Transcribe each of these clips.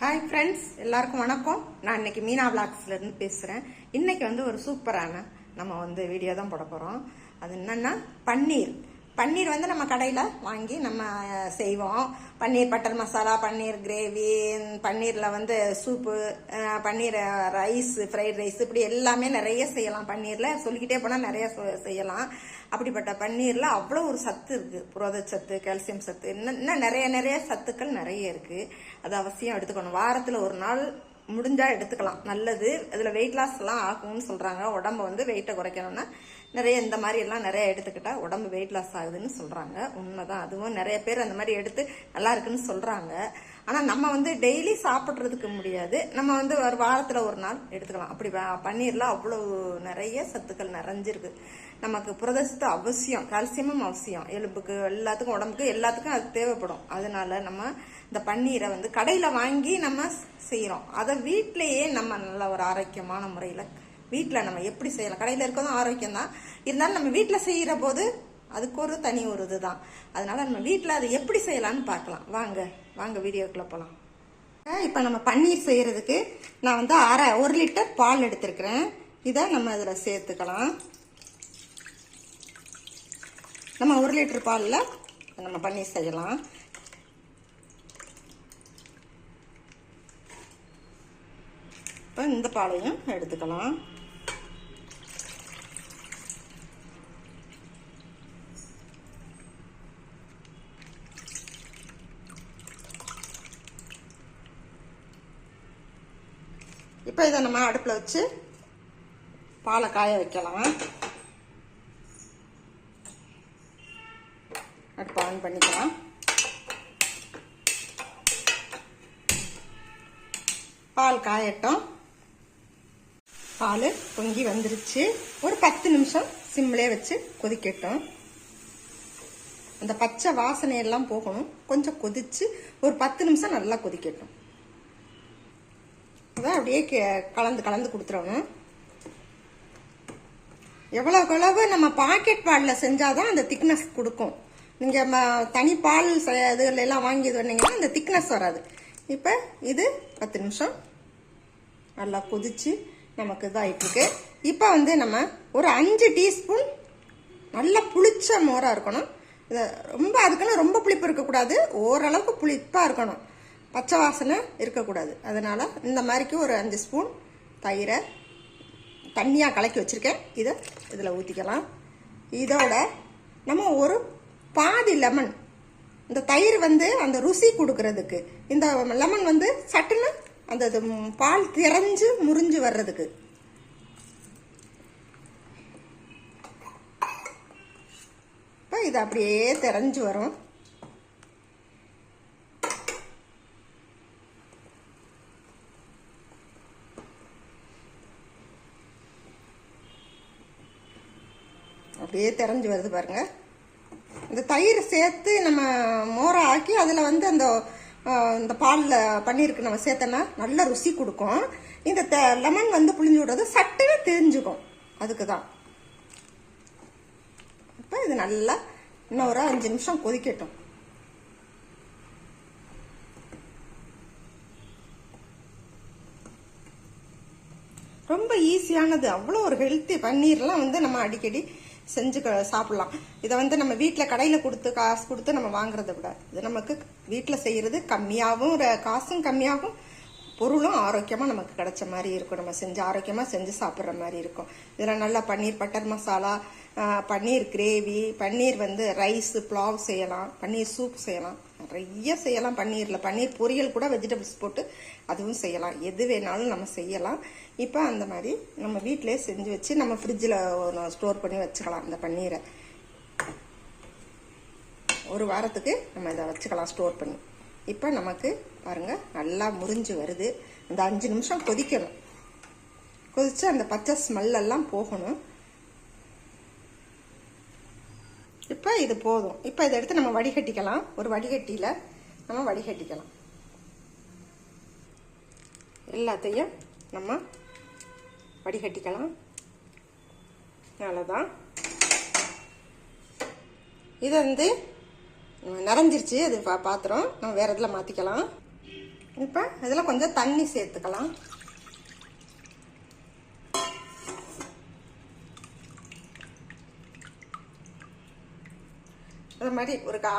Hi friends எல்லாருக்கும் வணக்கம். நான் இன்னைக்கு மீனா விளாக்ஸ்ல பேசுகிறேன் இன்னைக்கு வந்து ஒரு சூப்பரான நம்ம வந்து வீடியோ தான் போட போகிறோம் அது என்னன்னா பன்னீர். பன்னீர் வந்து நம்ம கடையில் வாங்கி நம்ம செய்வோம். பன்னீர் பட்டர் மசாலா பன்னீர் கிரேவி பன்னீரில் வந்து soup paneer rice fried rice இப்படி எல்லாமே நிறைய செய்யலாம். பன்னீரில் சொல்லிக்கிட்டே போனால் நிறைய செய்யலாம். அப்படிப்பட்ட பன்னீரில் அவ்வளோ ஒரு சத்து இருக்குது புரதச்சத்து கால்சியம் சத்து இன்னும் இன்னும் நிறைய நிறைய சத்துக்கள் நிறைய இருக்குது அது அவசியம் எடுத்துக்கணும். வாரத்தில் ஒரு நாள் முடிஞ்சா எடுத்துக்கலாம். நல்லது. அதில் வெயிட் லாஸ் எல்லாம் ஆகும்னு சொல்கிறாங்க உடம்ப வந்து வெயிட்டை குறைக்கணும்னா நிறைய இந்த மாதிரி எல்லாம் நிறைய எடுத்துக்கிட்டா உடம்பு வெயிட் லாஸ் ஆகுதுன்னு சொல்கிறாங்க உண்மைதான். அதுவும் நிறைய பேர் அந்த மாதிரி எடுத்து நல்லா இருக்குன்னு சொல்கிறாங்க ஆனால் நம்ம வந்து டெய்லி சாப்பிட்றதுக்கு முடியாது. நம்ம வந்து ஒரு வாரத்தில் ஒரு நாள் எடுத்துக்கலாம். அப்படி பன்னீரில் அவ்வளோ நிறைய சத்துக்கள் நிறைஞ்சிருக்கு. நமக்கு புரதசத்து அவசியம் கால்சியமும் அவசியம். எலும்புக்கு எல்லாத்துக்கும் உடம்புக்கு எல்லாத்துக்கும் அது தேவைப்படும். அதனால நம்ம இந்த பன்னீரை வந்து கடையில் வாங்கி நம்ம செய்கிறோம் அதை வீட்டிலையே நம்ம நல்ல ஒரு ஆரோக்கியமான முறையில் வீட்டில் நம்ம எப்படி செய்யலாம்? கடையில் இருக்கிறதும் ஆரோக்கியம் தான். இருந்தாலும் நம்ம வீட்டில் செய்கிற போது அதுக்கு ஒரு தனி ஒரு இதுதான். அதனால நம்ம வீட்டில் அதை எப்படி செய்யலாம்னு பார்க்கலாம். வாங்க. வாங்க வீடியோக்குள்ளே போகலாம் இப்போ நம்ம பன்னீர் செய்கிறதுக்கு நான் வந்து அரை ஒரு லிட்டர் பால் எடுத்துருக்குறேன். இதை நம்ம இதில் சேர்த்துக்கலாம். நம்ம ஒரு லிட்டர் பாலில் நம்ம பன்னீர் செய்யலாம். இப்போ இந்த பாலையும் எடுத்துக்கலாம். இப்போ இதை நம்ம அடுப்பில் வச்சு பாலை காய வைக்கலாம். அடுப்பு ஆன் பண்ணிக்கலாம். பால் காயட்டும். பால் பொங்கி வந்துருச்சு. ஒரு பத்து நிமிஷம் சிம்லே வச்சு கொதிக்கட்டும். அந்த பச்சை வாசனை எல்லாம் போகணும். கொஞ்சம் கொதிச்சு ஒரு பத்து நிமிஷம் நல்லா கொதிக்கட்டும். அதான் அப்படியே கே- கலந்து கலந்து கொடுத்துடணும் எவ்வளவுக்கு எவ்வளவு நம்ம பாக்கெட் பாலில் செஞ்சாதான் அந்த திக்னஸ் கொடுக்கும். நீங்கள் ம தனி பால் ச- இதுல எல்லாம் வாங்கி இது அந்த திக்னஸ் வராது. இப்போ இது பத்து நிமிஷம். நல்லா கொதிச்சு நமக்கு இதாகிட்டுருக்கு இப்போ வந்து நம்ம ஒரு அஞ்சு டீஸ்பூன் நல்லா புளிச்ச மோராக இருக்கணும். இதை ரொம்ப அதுக்குன்னு ரொம்ப புளிப்பு இருக்கக்கூடாது. ஓரளவுக்கு புளிப்பாக இருக்கணும். பச்சை வாசனை இருக்கக்கூடாது. அதனால் இந்த மாதிரிக்கு ஒரு அஞ்சு ஸ்பூன் தயிரை தண்ணியாக கலக்கி வச்சுருக்கேன். இதை இதில் ஊற்றிக்கலாம் இதோட நம்ம ஒரு பாதி லெமன் இந்த தயிர் வந்து அந்த ருசி கொடுக்கறதுக்கு இந்த லெமன் வந்து சட்டுன்னு அந்த இது பால் திறஞ்சு முறிஞ்சு வர்றதுக்கு. இப்போ இது அப்படியே திறஞ்சு வரும். அப்படியே திறஞ்சு வருது பாருங்க. இந்த தயிர் சேர்த்து நம்ம மோரை ஆக்கி அதில் வந்து அந்த இந்த பாலில் பன்னீருக்கு நம்ம சேர்த்தோன்னா நல்ல ருசி கொடுக்கும். இந்த லெமன் வந்து புளிஞ்சு விடுறது சட்டுன்னு தெரிஞ்சுக்கும். அதுக்கு தான் இப்போ இது நல்லா இன்னும் ஒரு அஞ்சு நிமிஷம் கொதிக்கட்டும். ரொம்ப ஈஸியானது அவ்வளோ ஒரு ஹெல்த்தி பன்னீர்லாம் வந்து நம்ம அடிக்கடி செஞ்சு க- சாப்பிடலாம். இதை வந்து நம்ம வீட்டில் கடையில் கொடுத்து காசு கொடுத்து நம்ம வாங்குறத விட இது நமக்கு வீட்டில் செய்கிறது கம்மியாகவும் காசும் கம்மியாகும் பொருளும் ஆரோக்கியமாக நமக்கு கிடைச்ச மாதிரி இருக்கும். நம்ம செஞ்சு ஆரோக்கியமாக செஞ்சு சாப்பிட்ற மாதிரி இருக்கும். இதில் நல்லா பன்னீர் பட்டர் மசாலா பன்னீர் கிரேவி பன்னீர் வந்து ரைஸ் புலாவ் செய்யலாம் பன்னீர் சூப் செய்யலாம். நிறைய செய்யலாம் பன்னீரில். பன்னீர் பொரியல் கூட வெஜிடபிள்ஸ் போட்டு அதுவும் செய்யலாம். எது வேணாலும் நம்ம செய்யலாம். இப்போ அந்த மாதிரி நம்ம வீட்டிலே செஞ்சு வச்சு நம்ம ஃப்ரிட்ஜில் ஸ்டோர் பண்ணி வச்சுக்கலாம் இந்த பன்னீரை. ஒரு வாரத்துக்கு நம்ம இதை வச்சுக்கலாம் ஸ்டோர் பண்ணி. இப்போ நமக்கு பாருங்கள் நல்லா முறிஞ்சு வருது. அந்த அஞ்சு நிமிஷம் கொதிக்கணும். கொதித்து அந்த பச்சை ஸ்மெல்லெல்லாம் போகணும். இப்போ இது போதும். இப்போ இதை எடுத்து நம்ம வடிகட்டிக்கலாம். ஒரு வடிகட்டியில் நம்ம வடிகட்டிக்கலாம். எல்லாத்தையும் நம்ம வடிகட்டிக்கலாம். அவ்வளோதான் இது வந்து நிறைஞ்சிருச்சு அது பா பாத்திரம். நம்ம வேற இதில் மாற்றிக்கலாம் இப்போ இதில் கொஞ்சம் தண்ணி சேர்த்துக்கலாம். அது மாதிரி ஒரு கா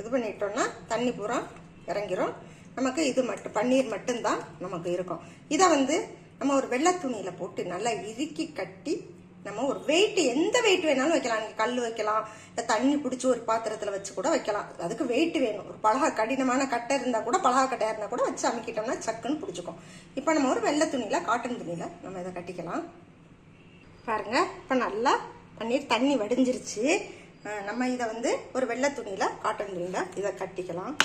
இது பண்ணிட்டோம்னா தண்ணி பூரா இறங்கிரும். நமக்கு இது மட்டும் பன்னீர் மட்டும்தான் நமக்கு இருக்கும். இதை வந்து நம்ம ஒரு வெள்ளை துணியில் போட்டு நல்லா இறுக்கி கட்டி நம்ம ஒரு வெயிட் எந்த வெயிட் வேணாலும் வைக்கலாம். நீங்கள் கல் வைக்கலாம் இல்லை தண்ணி பிடிச்சி ஒரு பாத்திரத்தில் வச்சு கூட வைக்கலாம். அதுக்கு வெயிட் வேணும். ஒரு பலகா கடினமான கட்டை இருந்தால் கூட பலகா கட்டையாக இருந்தால் கூட வச்சு அமைக்கிட்டோம்னா சக்குன்னு பிடிச்சிக்கும். இப்போ நம்ம ஒரு வெள்ளை துணியில் காட்டன் துணியில் நம்ம இதை கட்டிக்கலாம். பாருங்கள் இப்போ நல்லா பன்னீர் தண்ணி வடிஞ்சிருச்சு. நம்ம இதை வந்து ஒரு வெள்ளை துணியில் காட்டன் துணியில் இதை கட்டிக்கலாம்.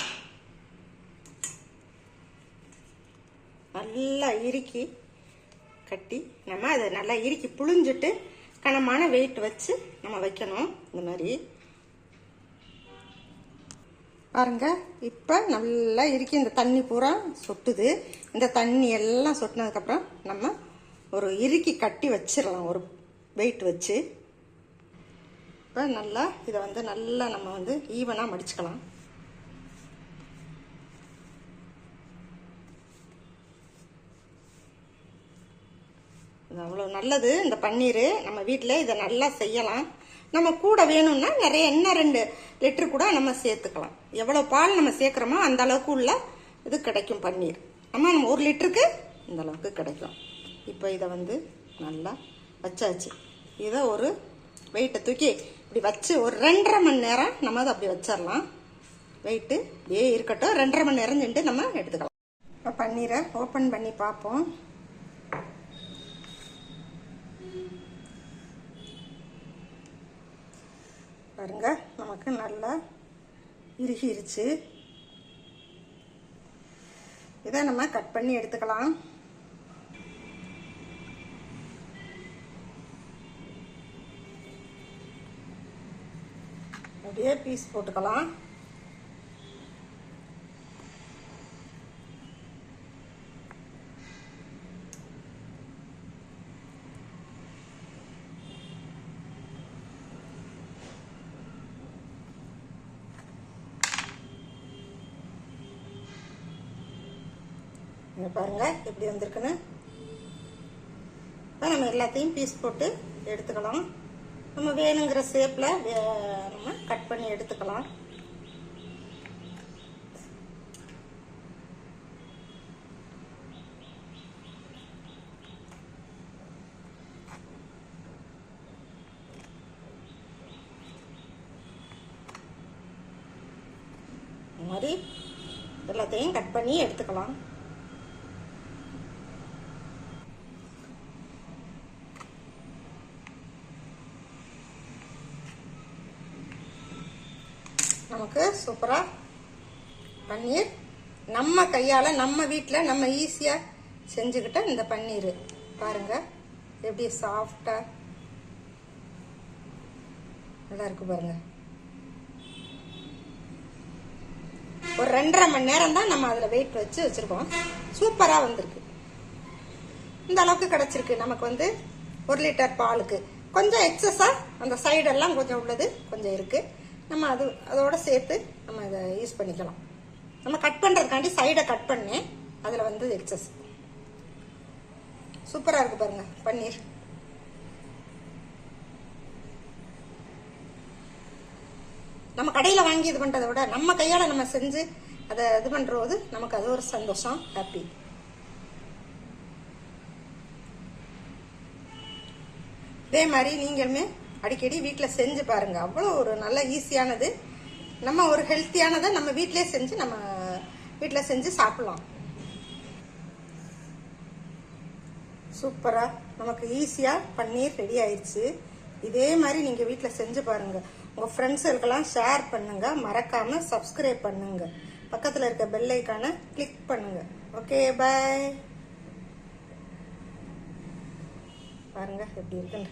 நல்லா இறுக்கி கட்டி நம்ம அதை நல்லா இறுக்கி புழிஞ்சிட்டு கனமான வெயிட் வச்சு நம்ம வைக்கணும். இந்த மாதிரி. பாருங்க இப்போ நல்லா இறுக்கி இந்த தண்ணி பூரா சொட்டுது. இந்த தண்ணி எல்லாம் சொட்டினதுக்கப்புறம் நம்ம ஒரு இறுக்கி கட்டி வச்சிடலாம் ஒரு வெயிட் வச்சு. இப்போ நல்லா இதை வந்து நல்லா நம்ம வந்து ஈவனாக மடிச்சுக்கலாம். இது அவ்வளோ நல்லது. இந்த பன்னீர் நம்ம வீட்டில் இதை நல்லா செய்யலாம். நம்ம கூட வேணும்னா நிறைய என்ன ரெண்டு லிட்டரு கூட நம்ம சேர்த்துக்கலாம். எவ்வளோ பால் நம்ம சேர்க்குறோமோ அந்த அளவுக்கு உள்ள இது கிடைக்கும் பன்னீர். நம்ம நம்ம ஒரு லிட்டருக்கு இந்த அளவுக்கு கிடைக்கும். இப்போ இதை வந்து நல்லா வச்சாச்சு. இதை ஒரு வெயிட்டை தூக்கி இப்படி வச்சு ஒரு ரெண்டரை மணி நேரம் நம்ம அதை அப்படி வச்சிடலாம் வெயிட்டு இப்படியே இருக்கட்டும். ரெண்டரை மணி நேரம் நின்று நம்ம எடுத்துக்கலாம். இப்போ பன்னீரை ஓப்பன் பண்ணி பார்ப்போம். பாருங்க. நமக்கு நல்லா இறுகிருச்சு. இதை நம்ம கட் பண்ணி எடுத்துக்கலாம். அப்படியே பீஸ் போட்டுக்கலாம். இங்க பாருங்க எப்படி வந்திருக்குன்னு. இப்போ நம்ம எல்லாத்தையும் பீஸ் போட்டு எடுத்துக்கலாம். நம்ம வேணுங்கிற ஷேப்பில் நம்ம கட் பண்ணி எடுத்துக்கலாம். இந்த மாதிரி எல்லாத்தையும் கட் பண்ணி எடுத்துக்கலாம். நமக்கு சூப்பராக பன்னீர். நம்ம கையால் நம்ம வீட்டில் நம்ம ஈஸியாக செஞ்சுக்கிட்ட இந்த பன்னீர். பாருங்க எப்படி சாஃப்டாக நல்லா இருக்கு பாருங்கள் ஒரு ரெண்டரை மணி நேரம் தான் நம்ம அதில் வெயிட் வச்சு வச்சுருக்கோம். சூப்பராக வந்திருக்கு. இந்த அளவுக்கு கிடச்சிருக்கு. நமக்கு வந்து ஒரு லிட்டர் பாலுக்கு. கொஞ்சம் எக்ஸஸாக அந்த சைடெல்லாம் கொஞ்சம் உள்ளது கொஞ்சம் இருக்குது நம்ம அது அதோட சேர்த்து நம்ம இதை யூஸ் பண்ணிக்கலாம். நம்ம கட் பண்ணுறதுக்காண்டி சைடை கட் பண்ணேன் அதில் வந்து எக்ஸஸ் சூப்பராக இருக்கு பாருங்க பன்னீர். நம்ம கடையில் வாங்கி இது பண்ணுறதை விட நம்ம கையால் நம்ம செஞ்சு அதை இது பண்ணுறது நமக்கு அது ஒரு சந்தோஷம் ஹாப்பி இதே மாதிரி நீங்களுமே அடிக்கடி வீட்டில் செஞ்சு பாருங்க. அவ்வளோ ஒரு நல்ல ஈஸியானது. நம்ம ஒரு ஹெல்த்தியானதை நம்ம வீட்டிலே செஞ்சு நம்ம வீட்டில் செஞ்சு சாப்பிடலாம். சூப்பராக நமக்கு ஈஸியாக பன்னீர் ரெடி ஆயிடுச்சு இதே மாதிரி நீங்கள் வீட்டில் செஞ்சு பாருங்கள் உங்கள் ஃப்ரெண்ட்ஸுக்கெல்லாம் ஷேர் பண்ணுங்கள் மறக்காமல் சப்ஸ்கிரைப் பண்ணுங்கள் பக்கத்தில் இருக்க பெல் ஐக்கானை கிளிக் பண்ணுங்கள் ஓகே பாய் பாருங்கள் எப்படி இருக்குன்னு.